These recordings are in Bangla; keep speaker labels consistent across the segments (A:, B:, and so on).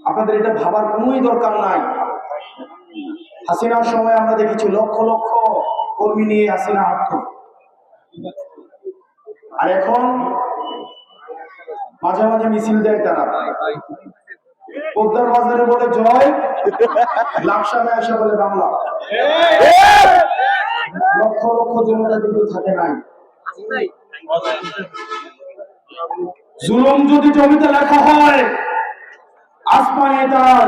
A: আপনাদের এটা ভাবার কোনোই দরকার নাই। হাসিনার সময় আমরা দেখেছি লক্ষ লক্ষ কর্মী নিয়ে হাসিনা হাঁটত। আর এখন মাঝে মাঝে মিছিল দেয় তারা। পদ্মার বাজারে বলে, জয়। লাকসামে এসে বলে, বাংলা। লক্ষ লক্ষ জনতা কিন্তু থাকে নাই। জুলুম যদি জমিতে লেখা হয়, আসমানে তার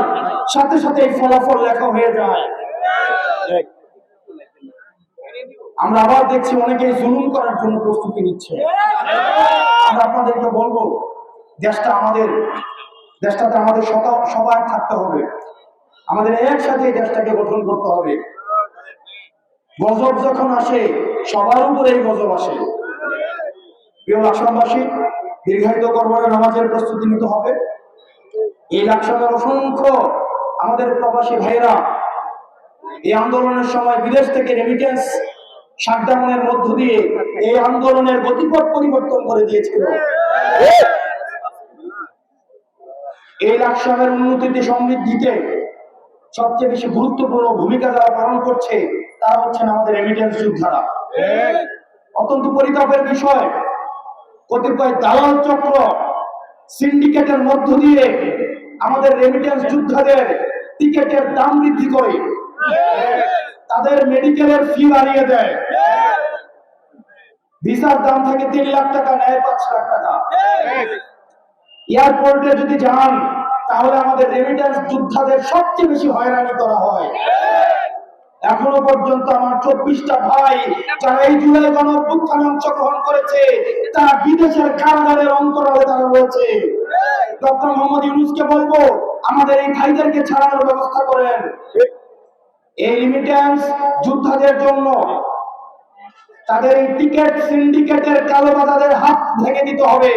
A: সাথে সাথে এই ফলাফল লেখা হয়ে যায়। আমরা আবার দেখছি অনেকেই জুলুম করার জন্য প্রস্তুতি নিচ্ছে। আমরা আপনাদেরকে বলব, দেশটা আমাদের, দেশটাতে আমাদের সবার থাকতে হবে। আমাদের একসাথে দেশটাকে গঠন করতে হবে। গজব যখন আসে, সবার উপরে এই গজব আসে। প্রিয় আসামবাসী দীর্ঘায়িত করবানা নামাজের প্রস্তুতি নিতে হবে। এই লাকসামের অসংখ্য আমাদের প্রবাসী ভাইয়েরা এই আন্দোলনের সময় বিদেশ থেকে রেমিটেন্স শাটডাউনের মধ্য দিয়ে এই আন্দোলনের গতিপথ পরিবর্তন করে দিয়েছিল। এই লাকসামের উন্নতিতে সমৃদ্ধিতে সবচেয়ে বেশি গুরুত্বপূর্ণ ভূমিকা যারা পালন করছে, তারা হচ্ছেন আমাদের রেমিটেন্স যোদ্ধারা অত্যন্ত পরিতাপের বিষয় কতিপয় দালাল চক্র সিন্ডিকেটের মধ্য দিয়ে আমাদের রেমিটেন্স যোদ্ধাদের টিকেটের দাম বৃদ্ধি করে, তাদের মেডিকেলের ফি বাড়িয়ে দেয়। ভিসার দাম থাকে তিন লাখ টাকা নেয় পাঁচ লাখ টাকা। এয়ারপোর্টে যদি যান, তাহলে আমাদের রেমিটেন্স যোদ্ধাদের সবচেয়ে বেশি হয়রানি করা হয়। এখনও পর্যন্ত আমার চব্বিশটা ভাই যারা এই জুলাই গণ অংশগ্রহণ করেছে, তারা বিদেশের কারাগারের অন্তরালে তারা রয়েছে। ডক্টর মোহাম্মদ ইউনুসকে বলব, আমাদের এই ভাইদেরকে ছাড়ানোর ব্যবস্থা করেন। এই যোদ্ধাদের জন্য তাদের এই টিকেট সিন্ডিকেটের হাত ভেঙে দিতে হবে।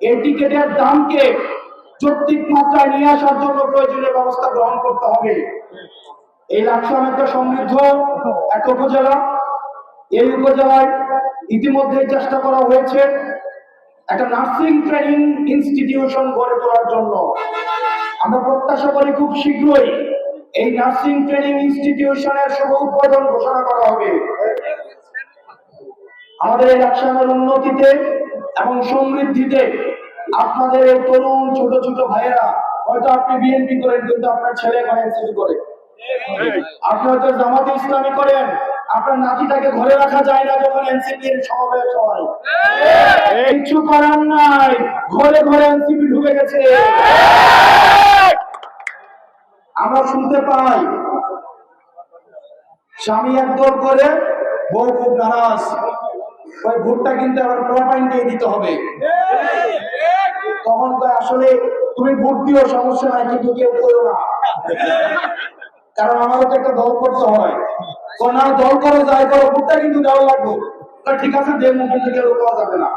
A: এই টিকেটের দামকে যৌক্তিক মাত্রায় নিয়ে আসার জন্য প্রয়োজনীয় ব্যবস্থা গ্রহণ করতে হবে। এই লাকসাম একটা সমৃদ্ধ একটা উপজেলা। এই উপজেলায় ইতিমধ্যে চেষ্টা করা হয়েছে একটা নার্সিং ট্রেনিং ইনস্টিটিউশন গড়ে তোলার জন্য। আমরা প্রত্যাশা করি খুব শীঘ্রই এই নার্সিং ট্রেনিং ইনস্টিটিউশনের শুভ উদ্বোধন ঘোষণা করা হবে। আমাদের এই লাকসামের উন্নতিতে এবং সমৃদ্ধিতে আপনাদের তরুণ, ছোট ছোট ভাইয়েরা, হয়তো আপনি বিএনপি করেন, কিন্তু আপনার ছেলে এনসিপি করে। আপনি হয়তো জামাতে ইসলামী করেন। আপনার নাতিটাকে ঘরে রাখা যায় না যখন এনসিপি এর সমাবেশ হয়। কিছু করার নাই। ঘরে ঘরে এনসিপি ঢুকে গেছে। আমরা শুনতে পাই, স্বামী একদল করে বউ খুব নারাজ। ওই ভোটটা কিন্তু আবার প্রপাইন দিয়ে দিতে হবে। তখন তো আসলে তুমি ভোট দিও, সমস্যা নাই, কিন্তু কেউ করো না। কারণ তো একটা দল করতে হয়। তো না দল করো যাই করো, ভোটটা কিন্তু দেওয়া লাগবে। ঠিক আছে দেবো কিন্তু কেউ পাওয়া যাবে না।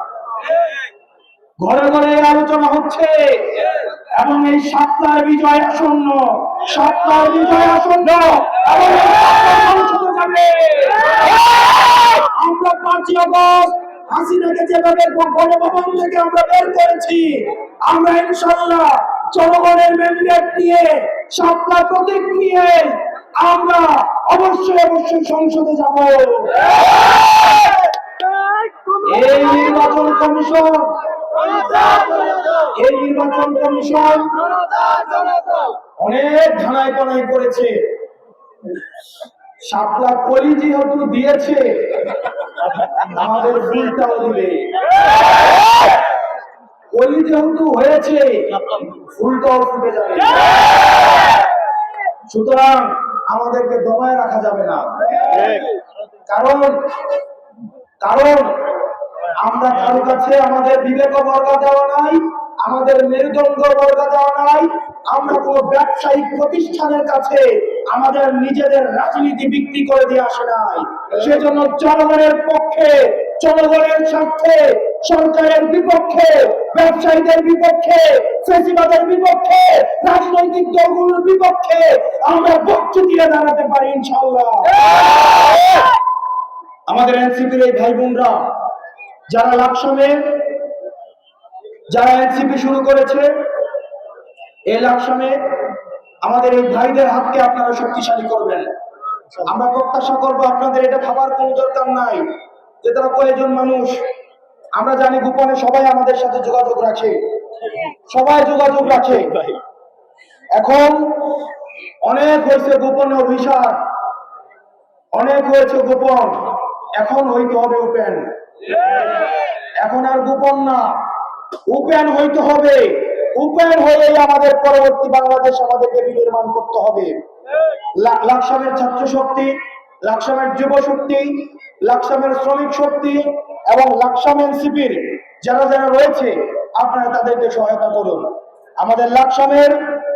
A: ঘরে ঘরে আলোচনা হচ্ছে। এবং এই সাতটার বিজয় আসন্ন। সাতটার বিজয় আসন্ন। আমরা পাঁচই অগস্ট হাসিনাকে যেভাবে গণভবন থেকে আমরা বের করেছি, আমরা ইনশাল্লাহ জনগণের ম্যান্ডেট নিয়ে সাতটা প্রতীক নিয়ে আমরা অবশ্যই অবশ্যই সংসদে যাব। এই নির্বাচন কমিশন, এই নির্বাচন কমিশন অনেক ধানায় পানায় করেছে। সাপলা কলি যেহেতু দিয়েছে, আমাদের ফুলটাও দিবে। কলি যেহেতু হয়েছে। ফুলটাও ফুটে যাবে। সুতরাং আমাদেরকে দমায় রাখা যাবে না। কারণ কারণ আমরা কারও কাছে আমাদের বিবেক বর্গা দেওয়া নাই, আমাদের মেরুদণ্ড বর্গা দেওয়া নাই, আমরা কোন ব্যবসায়িক প্রতিষ্ঠানের কাছে আমাদের নিজেদের রাজনীতি বিক্রি করে দিয়ে আসে নাই। সেজন্য জনগণের পক্ষে, জনগণের স্বার্থে সরকারের বিপক্ষে, ব্যবসায়ীদের বিপক্ষে ফেসিবাদের বিপক্ষে, রাজনৈতিক দলগুলোর বিপক্ষে আমরা বক্তু দিয়ে দাঁড়াতে পারি ইনশাল্লাহ আমাদের এনসিপির এই ভাই বোনরা যারা লাকসামে, যারা এনসিপি শুরু করেছে, এই লাকসামে আমাদের এই ভাইদের হাতকে আপনারা শক্তিশালী করবেন। আমরা প্রত্যাশা করব আপনাদের এটা ভাবার কোনো দরকার নাই, যে তারা কয়েকজন মানুষ আমরা জানি গোপনে সবাই আমাদের সাথে যোগাযোগ রাখে। সবাই যোগাযোগ রাখে। এখন অনেক হয়েছে গোপনে অভিশাপ। অনেক হয়েছে গোপন। এখন হইতে হবে ওপেন। এখন আর গোপন না। ওপেন হইতে হবে। ওপেন হয়েই আমাদের পরবর্তী বাংলাদেশ আমাদেরকে বিনির্মাণ করতে হবে। লাকসামের ছাত্র শক্তি লাকসামের যুব শক্তি লাকসামের শ্রমিক শক্তি এবং লাকসাম এনসিপির যারা যারা রয়েছে, আপনারা তাদেরকে সহায়তা করুন। আমাদের লাকসামের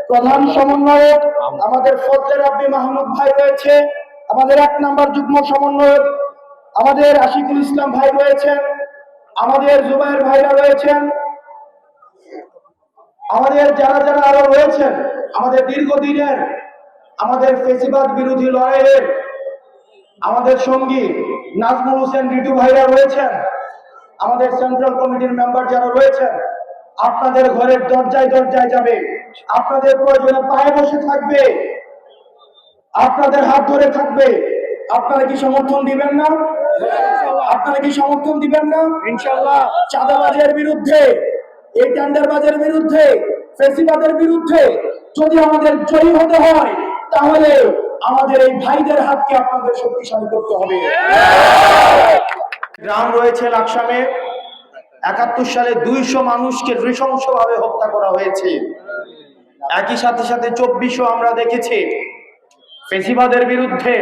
A: প্রধান সমন্বয়ক আমাদের ফজলে রাব্বি মাহমুদ ভাই রয়েছে, আমাদের এক নাম্বার যুগ্ম সমন্বয়ক আমাদের আশিকুল ইসলাম ভাই রয়েছেন, আমাদের জুবাইর ভাইরা রয়েছেন, আমাদের যারা যারা আরও রয়েছেন, আমাদের দীর্ঘদিনের আমাদের ফেসিবাদ বিরোধী লড়াইয়ের আমাদের সঙ্গী নাজমুল হোসেন রিটু ভাইরা রয়েছেন। আমাদের সেন্ট্রাল কমিটির মেম্বার যারা রয়েছেন আপনাদের ঘরের দরজায় দরজায় যাবে। আপনাদের প্রয়োজনে পায়ে বসে থাকবে। আপনাদের হাত ধরে থাকবে। আপনারা কি সমর্থন দিবেন না? আপনারা কি সমর্থন দিবেন না? ইনশাল্লাহ চাঁদাবাজের বিরুদ্ধে এই টেন্ডারবাজের বিরুদ্ধে ফেসিবাদের বিরুদ্ধে যদি আমাদের জয়ী হতে হয় তাহলে আমাদের এই ভাইদের হাতকে আপনাদের শক্তিশালী করতে হবে। গ্রাম রয়েছে লাকসামে। একাত্তর সালে দুইশো মানুষকে নৃশংসভাবে হত্যা করা হয়েছে। একই সাথে সাথে চব্বিশও আমরা দেখেছি ফেসিবাদের বিরুদ্ধে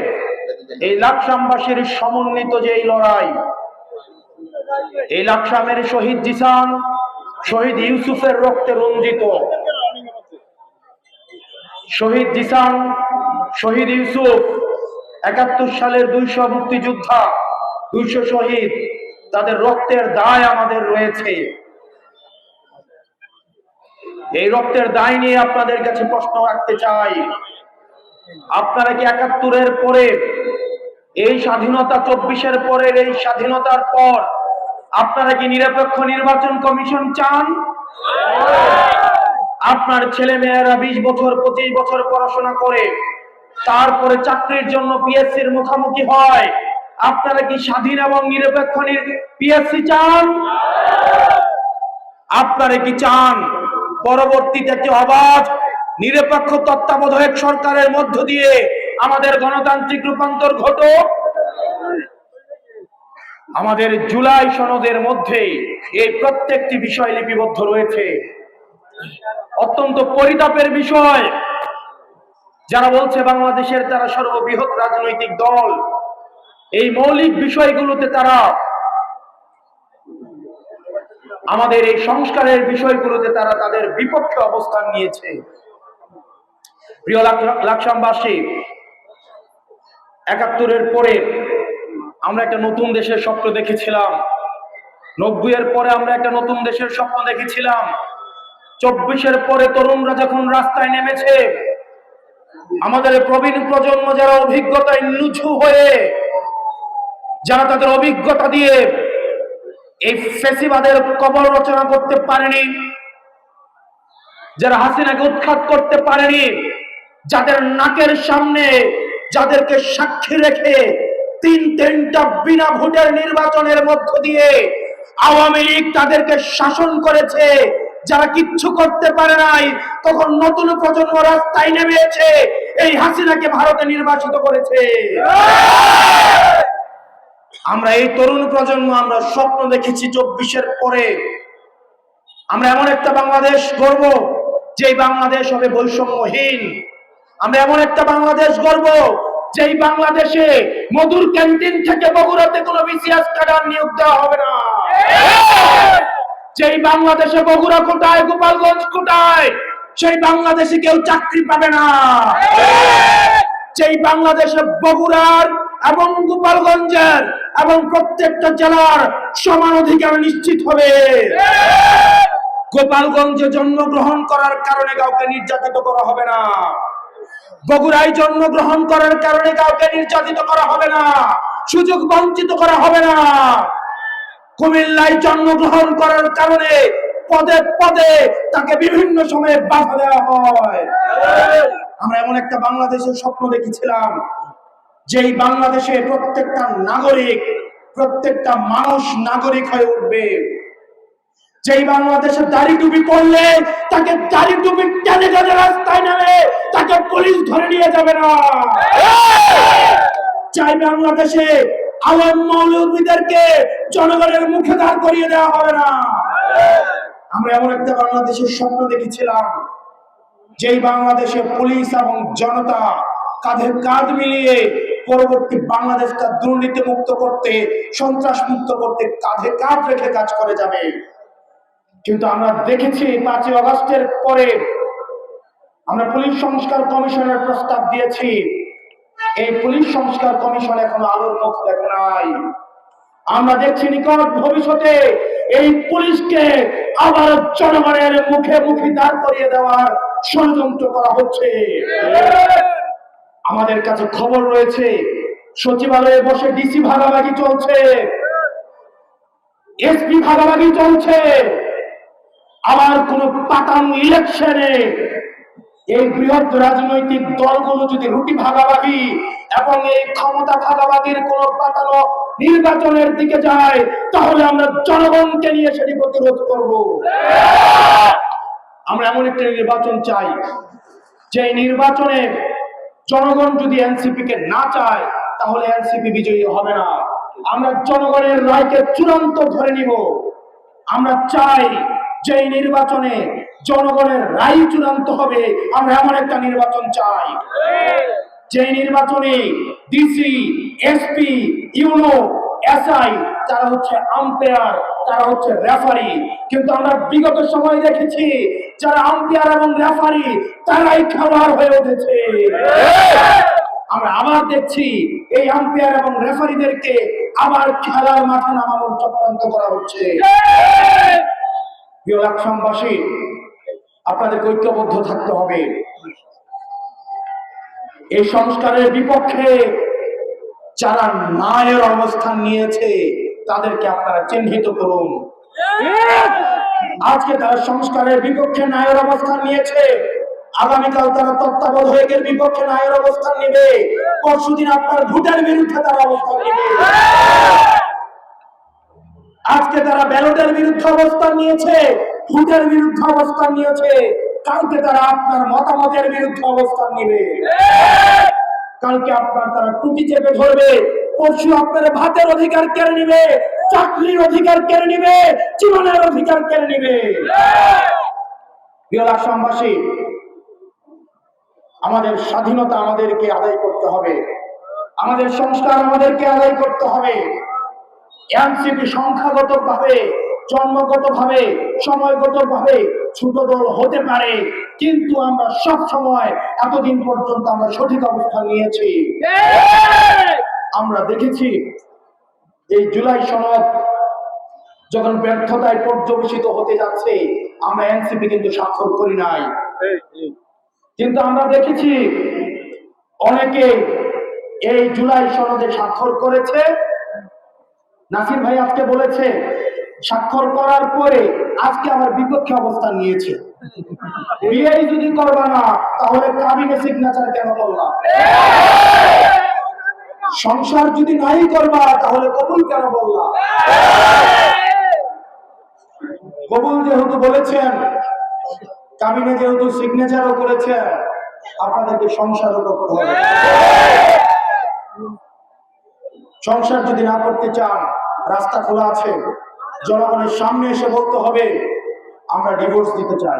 A: এই লাকসামবাসীর সমন্বিত যে এই লড়াই, এই লাকসামের শহীদ জিসান, শহীদ ইউসুফের রক্তে রঞ্জিত। শহীদ জিসান শহীদ ইউসুফ, একাত্তর সালের দুইশো মুক্তিযোদ্ধা, দুইশো শহীদ, তাদের রক্তের দায় আমাদের রয়েছে। এই রক্তের দায় নিয়ে আপনাদের কাছে প্রশ্ন রাখতে চাই। আপনারা কি একাত্তরের পরে, এই স্বাধীনতা চব্বিশের পরের এই স্বাধীনতার পর, আপনারা কি নিরপেক্ষ নির্বাচন কমিশন চান? আপনার ছেলে মেয়েরা বিশ বছর, পঁচিশ বছর পড়াশোনা করে তারপরে চাকরির জন্য পিএসসির মুখোমুখি হয়। আপনারা কি স্বাধীন এবং নিরপেক্ষ পিএসসি চান? আপনারা কি চান পরবর্তীতে একটি অবাধ, নিরপেক্ষ তত্ত্বাবধায়ক সরকারের মধ্য দিয়ে আমাদের গণতান্ত্রিক রূপান্তর ঘটুক? আমাদের জুলাই সনদের মধ্যে এই প্রত্যেকটি বিষয় লিপিবদ্ধ রয়েছে। অত্যন্ত পরিতাপের বিষয়। যারা বলছে বাংলাদেশের তারা সর্ববৃহৎ রাজনৈতিক দল, এই মৌলিক বিষয়গুলোতে তারা আমাদের এই সংস্কারের বিষয়গুলোতে তারা তাদের বিপক্ষে অবস্থান নিয়েছে। একাত্তরের পরে আমরা একটা নতুন দেশের স্বপ্ন দেখেছিলাম। নব্বই এর পরে আমরা একটা নতুন দেশের স্বপ্ন দেখেছিলাম। চব্বিশের পরে তরুণরা যখন রাস্তায় নেমেছে আমাদের প্রবীণ প্রজন্ম যারা অভিজ্ঞতায় নুচু হয়ে, যারা তাদের অভিজ্ঞতা দিয়ে এই ফেসিবাদের কবর রচনা করতে পারেনি, যারা হাসিনাকে উৎখাত করতে পারেনি, যাদের নাকের সামনে যাদেরকে সাক্ষী রেখে তিন তিনটা বিনা ভোটের নির্বাচনের মধ্য দিয়ে আওয়ামী লীগ তাদেরকে শাসন করেছে যারা কিচ্ছু করতে পারে নাই, তখন নতুন প্রজন্ম রাস্তায় নেমেছে। এই হাসিনাকে ভারতে নির্বাচিত করেছে। আমরা এই তরুণ প্রজন্ম আমরা স্বপ্ন দেখেছি চব্বিশের পরে। আমরা এমন একটা বাংলাদেশ গর্ব যে বাংলাদেশ হবে বৈষম্যহীন। আমরা এমন একটা বাংলাদেশ গর্ব যেই বাংলাদেশে মধুর ক্যান্টিন থেকে বগুড়াতে কোনো বিসিএস ক্যাডার নিয়োগ দেওয়া হবে না। যেই বাংলাদেশে বগুড়া কোটায়, গোপালগঞ্জ কোটায়, সেই বাংলাদেশে কেউ চাকরি পাবে না। যেই বাংলাদেশে বগুড়ার এবং গোপালগঞ্জের এবং প্রত্যেকটা জেলার সমান অধিকার নিশ্চিত হবে। গোপালগঞ্জে জন্মগ্রহণ করার কারণে কাউকে নির্যাতিত করা হবে না। বগুড়ায় জন্মগ্রহণ করার কারণে কাউকে নির্যাতিত করা হবে না। সুযোগ বঞ্চিত করা হবে না। কুমিল্লায় জন্মগ্রহণ করার কারণে পদে পদে তাকে বিভিন্ন সময়ে বাধা দেওয়া হয়। আমরা এমন একটা বাংলাদেশের স্বপ্ন দেখেছিলাম, যেই বাংলাদেশে প্রত্যেকটা নাগরিক, প্রত্যেকটা মানুষ নাগরিক হয়ে উঠবে। যেই বাংলাদেশে দাড়ি টুপি পড়লে তাকে দাড়ি টুপি টেনে টেনে রাস্তায় নামে, তাকে পুলিশ ধরে নিয়ে যাবে না। চাই বাংলাদেশে আলম মৌলবীদেরকে জনগণের মুখে দাঁড় করিয়ে দেওয়া হবে না। আমরা এমন একটা বাংলাদেশের স্বপ্ন দেখেছিলাম, যেই বাংলাদেশে পুলিশ এবং জনতা কাঁধে কাঁধ মিলিয়ে পরবর্তী বাংলাদেশটা দুর্নীতি মুক্ত করতে সন্ত্রাস মুক্ত করতে কাঁধে কাঁধ রেখে কাজ করে যাবে। কিন্তু আমরা দেখেছি পাঁচই অগস্টের পরে আমরা পুলিশ সংস্কার কমিশনের প্রস্তাব দিয়েছি এই পুলিশ সংস্কার কমিশন এখনও আলোর মুখ দেখে নাই। আমরা দেখছি নিকট ভবিষ্যতে এই পুলিশকে আবার জনগণের মুখে মুখে দাঁড় করিয়ে দেওয়ার ষড়যন্ত্র করা হচ্ছে। আমাদের কাছে খবর রয়েছে, সচিবালয়ে বসে ডিসি ভাগাভাগি চলছে, এসপি ভাগাভাগি চলছে। আবার কোন পাতান ইলেকশনে এই বৃহৎ রাজনৈতিক দলগুলো যদি রুটি ভাগাভাগি এবং এই ক্ষমতা ভাগাভাগির কোন পাতানো নির্বাচনের দিকে যায়, তাহলে আমরা জনগণকে নিয়ে সেটি প্রতিরোধ করব। আমরা এমন একটা নির্বাচন চাই যে নির্বাচনে জনগণ যদি এনসিপি কে না চায়, তাহলে এনসিপি বিজয়ী হবে না। আমরা জনগণের রায়কে চূড়ান্ত ধরে নিব। আমরা চাই যে নির্বাচনে জনগণের রায় চূড়ান্ত হবে। আমরা এমন একটা নির্বাচন চাই। যে নির্বাচনে ডিসি এসপি ইউনো এসআই তারা হচ্ছে আম্পায়ার তারা হচ্ছে রেফারি কিন্তু আমরা বিগত সময় দেখেছি, যারা আম্পায়ার এবং রেফারি তারাই খেলোয়াড় হয়ে উঠেছে। আমরা আবার দেখছি, এই আম্পায়ার এবং রেফারিদেরকে আবার খেলার মাঠে নামানোর চক্রান্ত করা হচ্ছে। প্রিয় আপনাদের ঐক্যবদ্ধ থাকতে হবে। এই সংস্কারের বিপক্ষে যারা নায়ের অবস্থান নিয়েছে, তাদেরকে আপনারা চিহ্নিত করুন। আজকে তারা সংস্কারের বিপক্ষে নায়ের অবস্থান নিয়েছে। আগামীকাল তারা তত্ত্বাবধায়কের বিপক্ষে নায়ের অবস্থান নেবে। পরশুদিন আপনার ভোটের বিরুদ্ধে তারা অবস্থান নেবে। আজকে তারা ব্যালটের বিরুদ্ধে অবস্থান নিয়েছে। ভোটের বিরুদ্ধে অবস্থান নিয়েছে। কালকে তারা আপনার মতামতের বিরুদ্ধে অবস্থান নেবে। কালকে আপনার তারা টুটি চেপে ধরবে। পরশু আপনার ভাতের অধিকার কেড়ে নিবে, চাকরির অধিকার কেড়ে নিবে, জীবনের অধিকার কেড়ে নিবে। প্রিয় আসামবাসী আমাদের স্বাধীনতা আমাদেরকে আদায় করতে হবে। আমাদের সংস্কার আমাদেরকে আদায় করতে হবে। এনসিপি সংখ্যাগত ভাবে জন্মগত ভাবে সময়গত ভাবে ছোট দল হতে পারে, কিন্তু আমরা সব সময় এতদিন পর্যন্ত আমরা সঠিক অবস্থান নিয়েছি। আমরা দেখেছি এই জুলাই সনদ যখন ব্যর্থতায় পর্যবেসিত হতে যাচ্ছে, আমরা এনসিপি কিন্তু স্বাক্ষর করি নাই। কিন্তু আমরা দেখেছি অনেকে এই জুলাই সনদে স্বাক্ষর করেছে। নাসির ভাই আজকে বলেছে স্বাক্ষর করার পরে আজকে আমার বিপক্ষে অবস্থান নিয়েছে। বিয়ে যদি করবা না, তাহলে কাবিনে সিগনেচার কেন করলাম সংসার যদি নাই করবা, তাহলে কবুল কেন বললাম কবুল যেহেতু বলেছেন, কাবিনে যেহেতু সিগনেচারও করেছেন, আপনাদেরকে সংসারও করতে হবে। সংসার যদি না করতে চান, রাস্তা খোলা আছে। জনগণের সামনে এসে বলতে হবে, আমরা ডিভোর্স দিতে চাই।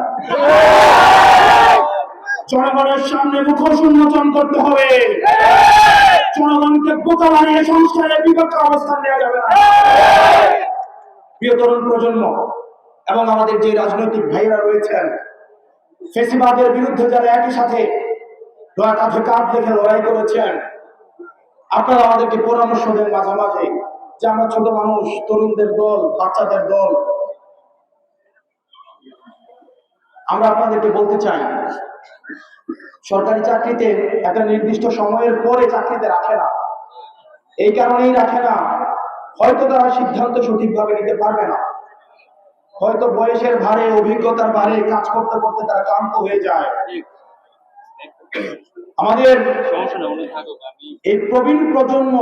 A: জনগণের সামনে মুখোশ উন্মোচন করতে হবে। জনগণকে বোকা বানিয়ে সংস্কারের বিপক্ষে অবস্থান নেওয়া যাবে না। প্রিয় তরুণ প্রজন্ম, এবং আমাদের যে রাজনৈতিক ভাইরা রয়েছেন, ফেসিবাদের বিরুদ্ধে যারা একই সাথে কাঁধে কাঁধ রেখে লড়াই করেছেন, আপনারা আমাদেরকে পরামর্শ দেন মাঝে মাঝে। যে আমরা ছোট মানুষ তরুণদের দল বাচ্চাদের দল। আমরা আপনাদেরকে বলতে চাই সরকারি চাকরিতে একটা নির্দিষ্ট সময়ের পরে চাকরিতে রাখে না। এই কারণেই রাখে না। হয়তো তারা সিদ্ধান্ত সঠিকভাবে নিতে পারবে না। হয়তো বয়সের ভারে অভিজ্ঞতার ভারে কাজ করতে করতে তারা ক্লান্ত হয়ে যায়। আমাদের এই প্রবীণ প্রজন্ম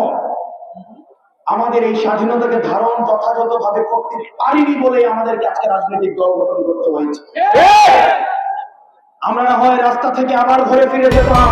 A: আমাদের এই স্বাধীনতাকে ধারণ যথাযথভাবে করতে পারিনি বলে আমাদেরকে আজকে রাজনৈতিক দল গঠন করতে হয়েছে। আমরা না হয় রাস্তা থেকে আবার ঘরে ফিরে যেতাম।